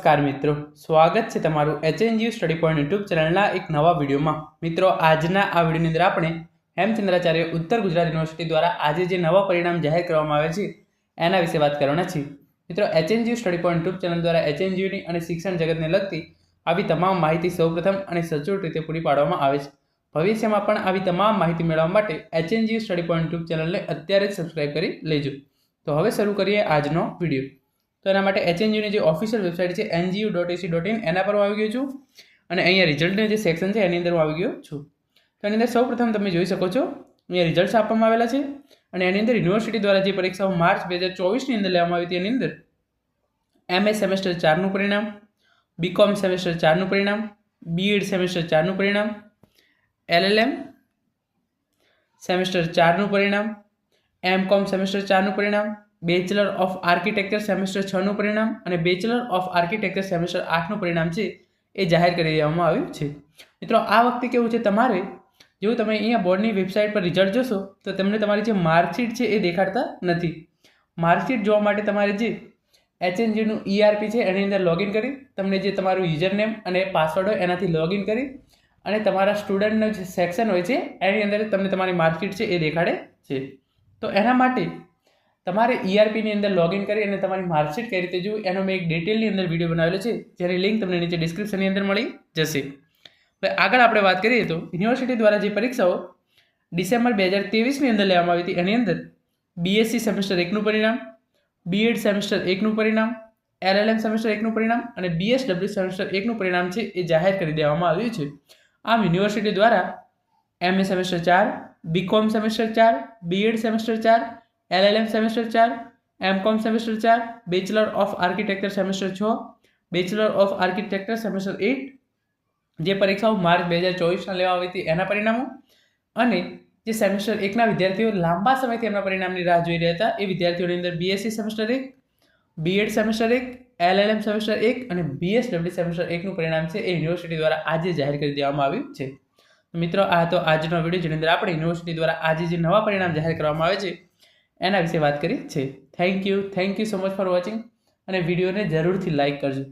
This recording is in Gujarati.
નમસ્કાર મિત્રો. સ્વાગત છે તમારું એચએનજીયુ સ્ટડી પોઈન્ટ યુટ્યુબ ચેનલના એક નવા વિડીયોમાં. મિત્રો, આજના આ વિડીયોની અંદર આપણે હેમચંદ્રાચાર્ય ઉત્તર ગુજરાત યુનિવર્સિટી દ્વારા આજે જે નવા પરિણામ જાહેર કરવામાં આવે છે, એના વિશે વાત કરવાના છીએ. મિત્રો HNGU study point YouTube channel દ્વારા એચએનજીયુની અને શિક્ષણ જગતને લગતી આવી તમામ માહિતી સૌપ્રથમ અને સચોટ રીતે પૂરી પાડવામાં આવે છે. ભવિષ્યમાં પણ આવી તમામ માહિતી મેળવવા માટે એચએનજીયુ સ્ટડી પોઈન્ટ યુટ્યુબ ચેનલને અત્યારે જ સબસ્ક્રાઈબ કરી લેજો. તો હવે શરૂ કરીએ આજનો વીડિયો. તો એના માટે એચએનજીયુની જે ઓફિશિયલ વેબસાઇટ છે NGU dot AC dot in એના પર હું આવી ગયો છું. અને અહીંયા રિઝલ્ટનું જે સેક્શન છે, એની અંદર હું આવી ગયો છું. તો એની અંદર સૌપ્રથમ તમે જોઈ શકો છો, અહીંયા રિઝલ્ટ્સ આપવામાં આવેલા છે. અને એની અંદર યુનિવર્સિટી દ્વારા જે પરીક્ષાઓ માર્ચ બે હજાર ચોવીસની અંદર લેવામાં આવી હતી, એની અંદર એમએ સેમેસ્ટર ચારનું પરિણામ બીકોમ સેમેસ્ટર ચારનું પરિણામ બીએડ સેમેસ્ટર ચારનું પરિણામ એલએલએમ સેમેસ્ટર ચારનું પરિણામ એમ કોમ સેમેસ્ટર ચારનું પરિણામ બેચલર ઓફ આર્કિટેક્ચર સેમેસ્ટર છનું પરિણામ અને બેચલર ઓફ આર્કિટેક્ચર સેમેસ્ટર આઠનું પરિણામ છે એ જાહેર કરી દેવામાં આવ્યું છે. મિત્રો, આ વખતે કેવું છે તમારે? જેવું તમે અહીંયા બોર્ડની વેબસાઇટ પર રિઝલ્ટ જોશો, તો તમને તમારી જે માર્કશીટ છે એ દેખાડતા નથી. માર્કશીટ જોવા માટે તમારે જે એચએનજીનું ઈઆરપી છે એની અંદર લોગિન કરી, તમને જે તમારું યુઝર નેમ અને પાસવર્ડ હોય એનાથી લોગિન કરી અને તમારા સ્ટુડન્ટનું જે સેક્શન હોય છે, એની અંદર તમને તમારી માર્કશીટ છે એ દેખાડે છે. તો એના માટે તમારે ઈઆરપીની અંદર લોગિન કરી અને તમારી માર્કશીટ કઈ રીતે જોવું એનો મેં એક ડિટેલની અંદર વીડિયો બનાવેલો છે, જેની લિંક તમને નીચે ડિસ્ક્રિપ્શનની અંદર મળી જશે. આગળ આપણે વાત કરીએ તો યુનિવર્સિટી દ્વારા જે પરીક્ષાઓ ડિસેમ્બર બે હજાર ત્રેવીસની અંદર લેવામાં આવી હતી, એની અંદર બીએસસી સેમેસ્ટર એકનું પરિણામ બીએડ સેમેસ્ટર એકનું પરિણામ એલએલએમ સેમેસ્ટર એકનું પરિણામ અને બીએસડબલ્યુ સેમેસ્ટર એકનું પરિણામ છે એ જાહેર કરી દેવામાં આવ્યું છે. આમ યુનિવર્સિટી દ્વારા એમએ સેમેસ્ટર ચાર બીકોમ સેમેસ્ટર ચાર બીએડ સેમેસ્ટર ચાર એલએલએમ સેમેસ્ટર ચાર, એમકોમ સેમેસ્ટર ચાર, બેચલર ઓફ આર્કિટેક્ચર સેમેસ્ટર છ, bachelor of architecture semester eight, જે પરીક્ષાઓ માર્ચ બે હજાર ચોવીસના લેવા આવી હતી એના પરિણામો. અને જે સેમેસ્ટર એકના વિદ્યાર્થીઓ લાંબા સમયથી એમના પરિણામની રાહ જોઈ રહ્યા હતા એ વિદ્યાર્થીઓની અંદર બીએસસી સેમેસ્ટર એક, બીએડ સેમેસ્ટર એક, એલએલએમ સેમેસ્ટર એક અને બીએસડબલ્યુ સેમેસ્ટર એકનું પરિણામ છે એ યુનિવર્સિટી દ્વારા આજે જાહેર કરી દેવામાં આવ્યું છે. મિત્રો, આ તો આજનો વીડિયો જેની અંદર આપણે યુનિવર્સિટી દ્વારા આજે જે નવા પરિણામ જાહેર કરવામાં આવે છે એના વિશે વાત કરી છે. Thank you thank you so much for watching અને વિડીયોને જરૂરથી લાઇક કરજો.